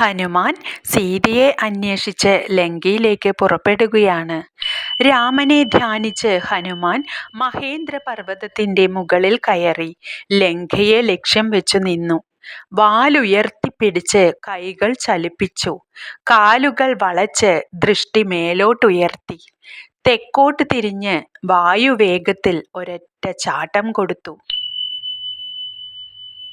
ഹനുമാൻ സീതയെ അന്വേഷിച്ച് ലങ്കയിലേക്ക് പുറപ്പെടുകയാണ്. രാമനെ ധ്യാനിച്ച് ഹനുമാൻ മഹേന്ദ്ര പർവതത്തിന്റെ മുകളിൽ കയറി ലങ്കയെ ലക്ഷ്യം വെച്ചു നിന്നു. വാലുയർത്തിപ്പിടിച്ച് കൈകൾ ചലിപ്പിച്ചു. കാലുകൾ വളച്ച് ദൃഷ്ടി മേലോട്ടുയർത്തി. തെക്കോട്ട് തിരിഞ്ഞ് വായുവേഗത്തിൽ ഒരൊറ്റ ചാട്ടം കൊടുത്തു.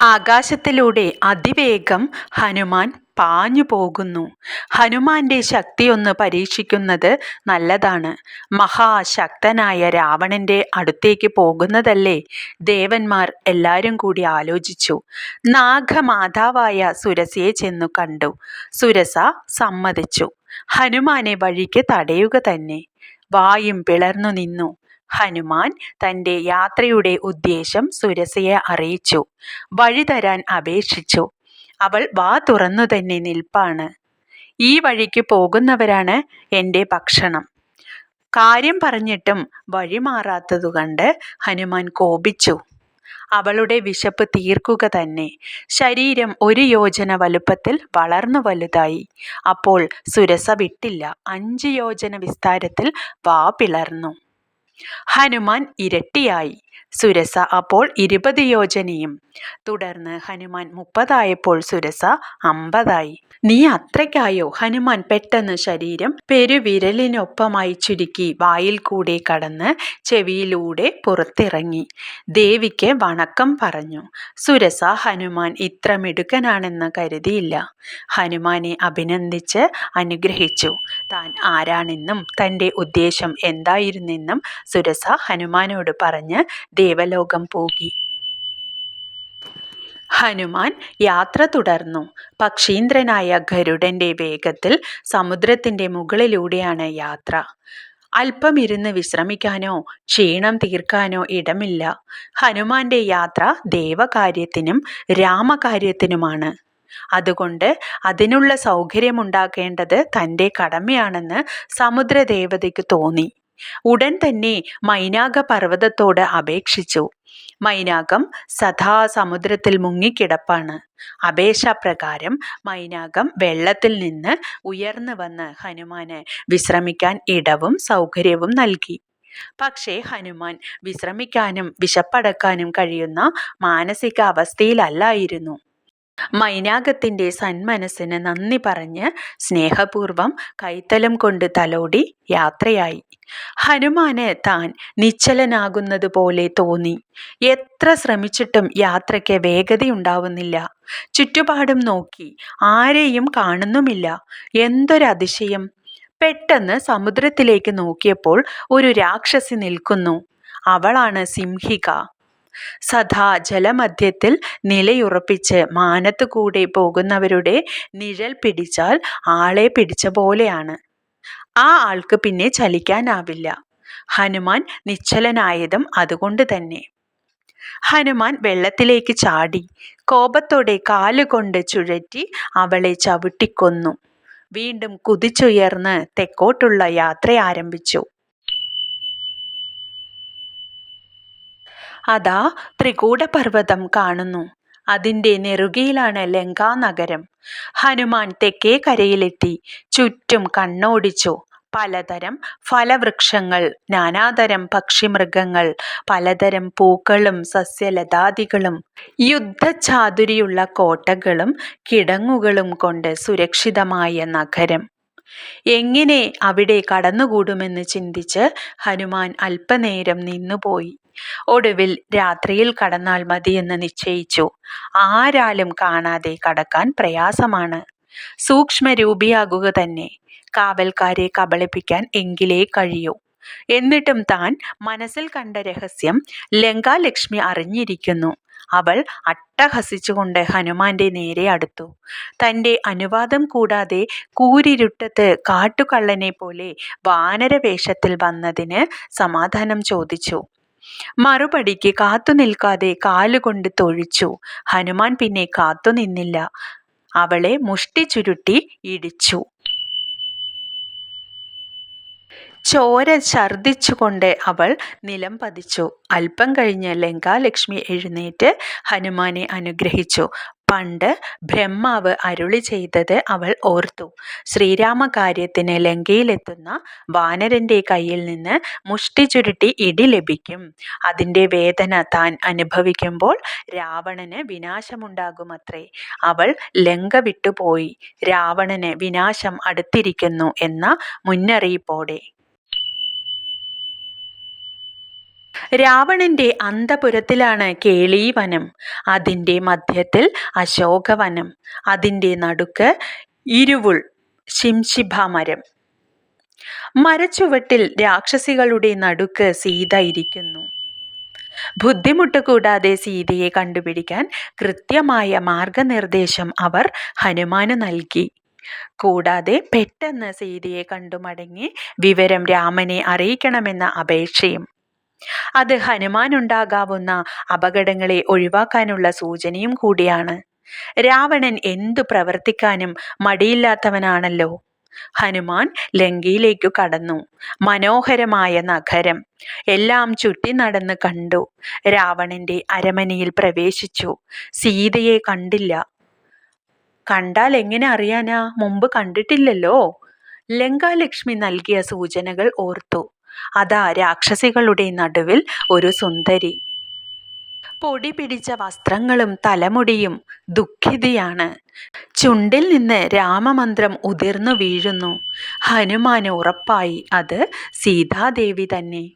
ആകാശത്തിലൂടെ അതിവേഗം ഹനുമാൻ പാഞ്ഞു പോകുന്നു. ഹനുമാന്റെ ശക്തിയൊന്ന് പരീക്ഷിക്കുന്നത് നല്ലതാണ്. മഹാശക്തനായ രാവണന്റെ അടുത്തേക്ക് പോകുന്നതല്ലേ ദേവന്മാർ എല്ലാരും കൂടി ആലോചിച്ചു. നാഗമാതാവായ സുരസയെ ചെന്നു കണ്ടു. സുരസ സമ്മതിച്ചു. ഹനുമാനെ വഴിക്ക് തടയുക തന്നെ. വായും പിളർന്നു നിന്നു. ഹനുമാൻ തന്റെ യാത്രയുടെ ഉദ്ദേശം സുരസയെ അറിയിച്ചു. വഴി തരാൻ അപേക്ഷിച്ചു. അവൾ വാ തുറന്നു തന്നെ നിൽപ്പാണ്. ഈ വഴിക്ക് പോകുന്നവരാണ് എന്റെ ഭക്ഷണം. കാര്യം പറഞ്ഞിട്ടും വഴി മാറാത്തതുകണ്ട് ഹനുമാൻ കോപിച്ചു. അവളുടെ വിശപ്പ് തീർക്കുക തന്നെ. ശരീരം ഒരു യോജന വലുപ്പത്തിൽ വളർന്നു വലുതായി. അപ്പോൾ സുരസ വിട്ടില്ല. അഞ്ച് യോജന വിസ്താരത്തിൽ വാ പിളർന്നു. ഹനുമാൻ ഇരട്ടിയായി. സുരസ അപ്പോൾ ഇരുപത് യോജനയും. തുടർന്ന് ഹനുമാൻ മുപ്പതായപ്പോൾ സുരസ അമ്പതായി. നീ അത്രയ്ക്കായോ ഹനുമാൻ പെട്ടെന്ന് ശരീരം പെരുവിരലിനൊപ്പമായി ചുരുക്കി വായിൽ കൂടെ കടന്ന് ചെവിയിലൂടെ പുറത്തിറങ്ങി. ദേവിക്ക് വണക്കം പറഞ്ഞു. സുരസ ഹനുമാൻ ഇത്ര മിടുക്കനാണെന്ന് കരുതിയില്ല. ഹനുമാനെ അഭിനന്ദിച്ച് അനുഗ്രഹിച്ചു. താൻ ആരാണെന്നും തന്റെ ഉദ്ദേശം എന്തായിരുന്നെന്നും സുരസ ഹനുമാനോട് പറഞ്ഞ് ദേവലോകം പോകി ഹനുമാൻ യാത്ര തുടർന്നു. പക്ഷീന്ദ്രനായ ഗരുഡന്റെ വേഗത്തിൽ സമുദ്രത്തിന്റെ മുകളിലൂടെയാണ് യാത്ര. അല്പം ഇരുന്ന് വിശ്രമിക്കാനോ ക്ഷീണം തീർക്കാനോ ഇടമില്ല. ഹനുമാന്റെ യാത്ര ദേവകാര്യത്തിനും രാമകാര്യത്തിനുമാണ്. അതുകൊണ്ട് അതിനുള്ള സൗകര്യമുണ്ടാക്കേണ്ടത് തന്റെ കടമയാണെന്ന് സമുദ്രദേവതയ്ക്ക് തോന്നി. ഉടൻ തന്നെ മൈനാക പർവതത്തോട് അപേക്ഷിച്ചു. മൈനാകം സദാ സമുദ്രത്തിൽ മുങ്ങിക്കിടപ്പാണ്. അപേക്ഷാപ്രകാരം മൈനാകം വെള്ളത്തിൽ നിന്ന് ഉയർന്നു വന്ന് ഹനുമാന് വിശ്രമിക്കാൻ ഇടവും സൗകര്യവും നൽകി. പക്ഷേ ഹനുമാൻ വിശ്രമിക്കാനും വിശപ്പടക്കാനും കഴിയുന്ന മാനസികാവസ്ഥയിലല്ലായിരുന്നു. മൈനാകത്തിന്റെ സന്മനസ്സിന് നന്ദി പറഞ്ഞ് സ്നേഹപൂർവം കൈത്തലം കൊണ്ട് തലോടി യാത്രയായി. ഹനുമാന് താൻ നിശ്ചലനാകുന്നതുപോലെ തോന്നി. എത്ര ശ്രമിച്ചിട്ടും യാത്രയ്ക്ക് വേഗതയുണ്ടാവുന്നില്ല. ചുറ്റുപാടും നോക്കി. ആരെയും കാണുന്നുമില്ല. എന്തൊരതിശയം! പെട്ടെന്ന് സമുദ്രത്തിലേക്ക് നോക്കിയപ്പോൾ ഒരു രാക്ഷസി നിൽക്കുന്നു. അവളാണ് സിംഹിക. സദാ ജലമധ്യത്തിൽ നിലയുറപ്പിച്ച് മാനത്ത് കൂടെ പോകുന്നവരുടെ നിഴൽ പിടിച്ചാൽ ആളെ പിടിച്ച പോലെയാണ്. ആ ആൾക്ക് പിന്നെ ചലിക്കാനാവില്ല. ഹനുമാൻ നിശ്ചലനായതും അതുകൊണ്ട് തന്നെ. ഹനുമാൻ വെള്ളത്തിലേക്ക് ചാടി. കോപത്തോടെ കാലുകൊണ്ട് ചുഴറ്റി അവളെ ചവിട്ടിക്കൊന്നു. വീണ്ടും കുതിച്ചുയർന്ന് തെക്കോട്ടുള്ള യാത്രയാരംഭിച്ചു. അതാ ത്രികൂടപർവതം കാണുന്നു. അതിന്റെ നെറുകയിലാണ് ലങ്കാ നഗരം ഹനുമാൻ തെക്കേ കരയിലെത്തി ചുറ്റും കണ്ണോടിച്ചു. പലതരം ഫലവൃക്ഷങ്ങൾ, നാനാതരം പക്ഷിമൃഗങ്ങൾ, പലതരം പൂക്കളും സസ്യലതാദികളും, യുദ്ധചാതുരിയുള്ള കോട്ടകളും കിടങ്ങുകളും കൊണ്ട് സുരക്ഷിതമായ നഗരം. എങ്ങനെ അവിടെ കടന്നുകൂടുമെന്ന് ചിന്തിച്ച് ഹനുമാൻ അല്പനേരം നിന്നുപോയി. ഒടുവിൽ രാത്രിയിൽ കടന്നാൽ മതിയെന്ന് നിശ്ചയിച്ചു. ആരാലും കാണാതെ കടക്കാൻ പ്രയാസമാണ്. സൂക്ഷ്മരൂപിയാകുക തന്നെ. കാവൽക്കാരെ കബളിപ്പിക്കാൻ എങ്കിലേ കഴിയൂ. എന്നിട്ടും താൻ മനസ്സിൽ കണ്ട രഹസ്യം ലങ്കാലക്ഷ്മി അറിഞ്ഞിരിക്കുന്നു. അവൾ അട്ടഹസിച്ചുകൊണ്ട് ഹനുമാന്റെ നേരെ അടുത്തു. തന്റെ അനുവാദം കൂടാതെ കൂരിരുട്ടത്ത് കാട്ടുകള്ളനെ പോലെ വാനരവേഷത്തിൽ വന്നതിന് സമാധാനം ചോദിച്ചു. മറുപടിക്ക് കാത്തു നിൽക്കാതെ കാലുകൊണ്ട് തൊഴിച്ചു. ഹനുമാൻ പിന്നെ കാത്തു നിന്നില്ല അവളെ മുഷ്ടി ചുരുട്ടി ഇടിച്ചു. ചോര ഛർദിച്ചുകൊണ്ട് അവൾ നിലം പതിച്ചു അല്പം കഴിഞ്ഞ് ലങ്കാലക്ഷ്മി എഴുന്നേറ്റ് ഹനുമാനെ അനുഗ്രഹിച്ചു. പണ്ട് ബ്രഹ്മാവ് അരുളി ചെയ്തത് അവൾ ഓർത്തു. ശ്രീരാമകാര്യത്തിന് ലങ്കയിലെത്തുന്ന വാനരന്റെ കയ്യിൽ നിന്ന് മുഷ്ടി ചുരുട്ടി ഇടി ലഭിക്കും. അതിന്റെ വേദന താൻ അനുഭവിക്കുമ്പോൾ രാവണന് വിനാശമുണ്ടാകുമത്രേ. അവൾ ലങ്ക വിട്ടുപോയി. രാവണന് വിനാശം അടുത്തിരിക്കുന്നു എന്ന മുന്നറിയിപ്പോടെ. രാവണന്റെ അന്തപുരത്തിലാണ് കേളീവനം. അതിന്റെ മധ്യത്തിൽ അശോകവനം. അതിന്റെ നടുക്ക് ഇരുവുൾ ശിംശിഭാമരം. മരച്ചുവട്ടിൽ രാക്ഷസികളുടെ നടുക്ക് സീത ഇരിക്കുന്നു. ബുദ്ധിമുട്ട് കൂടാതെ സീതയെ കണ്ടുപിടിക്കാൻ കൃത്യമായ മാർഗനിർദ്ദേശം അവർ ഹനുമാന് നൽകി. കൂടാതെ പെട്ടെന്ന് സീതയെ കണ്ടുമടങ്ങി വിവരം രാമനെ അറിയിക്കണമെന്ന അപേക്ഷയും അത് ഹനുമാനുണ്ടാകാവുന്ന അപകടങ്ങളെ ഒഴിവാക്കാനുള്ള സൂചനയും കൂടിയാണ്. രാവണൻ എന്തു പ്രവർത്തിക്കാനും മടിയില്ലാത്തവനാണല്ലോ. ഹനുമാൻ ലങ്കയിലേക്കു കടന്നു. മനോഹരമായ നഗരം. എല്ലാം ചുറ്റി നടന്ന് കണ്ടു. രാവണന്റെ അരമനയിൽ പ്രവേശിച്ചു. സീതയെ കണ്ടില്ല. കണ്ടാൽ എങ്ങനെ അറിയാനാ? മുമ്പ് കണ്ടിട്ടില്ലല്ലോ. ലങ്കാലക്ഷ്മി നൽകിയ സൂചനകൾ ഓർത്തു. അതാ രാക്ഷസികളുടെ നടുവിൽ ഒരു സുന്ദരി. പൊടി പിടിച്ച വസ്ത്രങ്ങളും തലമുടിയും ദുഃഖിതിയാണ്. ചുണ്ടിൽ നിന്ന് രാമമന്ത്രം ഉതിർന്നു വീഴുന്നു. ഹനുമാന് ഉറപ്പായി അത് സീതാദേവി തന്നെ.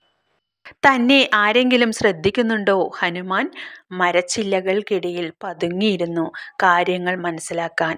തന്നെ ആരെങ്കിലും ശ്രദ്ധിക്കുന്നുണ്ടോ? ഹനുമാൻ മരച്ചില്ലകൾക്കിടയിൽ പതുങ്ങിയിരുന്നു കാര്യങ്ങൾ മനസ്സിലാക്കാൻ.